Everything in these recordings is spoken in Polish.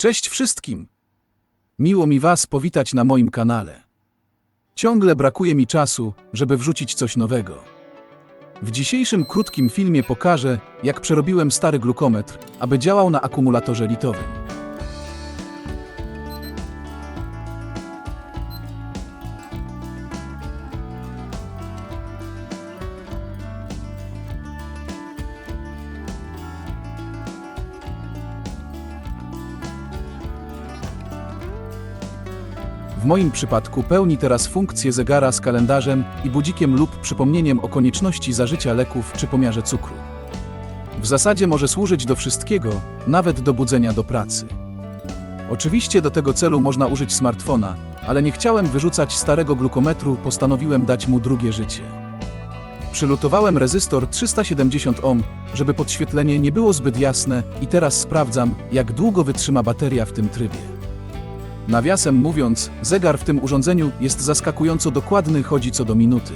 Cześć wszystkim! Miło mi Was powitać na moim kanale. Ciągle brakuje mi czasu, żeby wrzucić coś nowego. W dzisiejszym krótkim filmie pokażę, jak przerobiłem stary glukometr, aby działał na akumulatorze litowym. W moim przypadku pełni teraz funkcję zegara z kalendarzem i budzikiem lub przypomnieniem o konieczności zażycia leków czy pomiarze cukru. W zasadzie może służyć do wszystkiego, nawet do budzenia do pracy. Oczywiście do tego celu można użyć smartfona, ale nie chciałem wyrzucać starego glukometru, postanowiłem dać mu drugie życie. Przylutowałem rezystor 370 ohm, żeby podświetlenie nie było zbyt jasne i teraz sprawdzam, jak długo wytrzyma bateria w tym trybie. Nawiasem mówiąc, zegar w tym urządzeniu jest zaskakująco dokładny, chodzi co do minuty.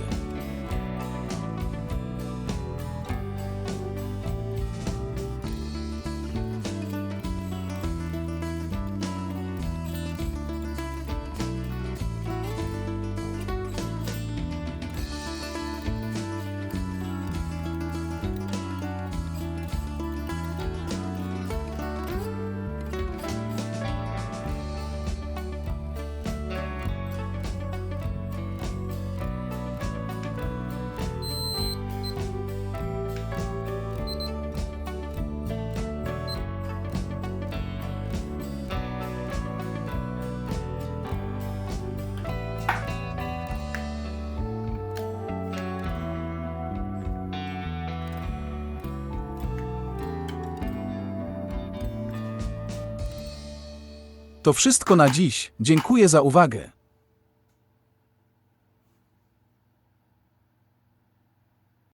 To wszystko na dziś. Dziękuję za uwagę.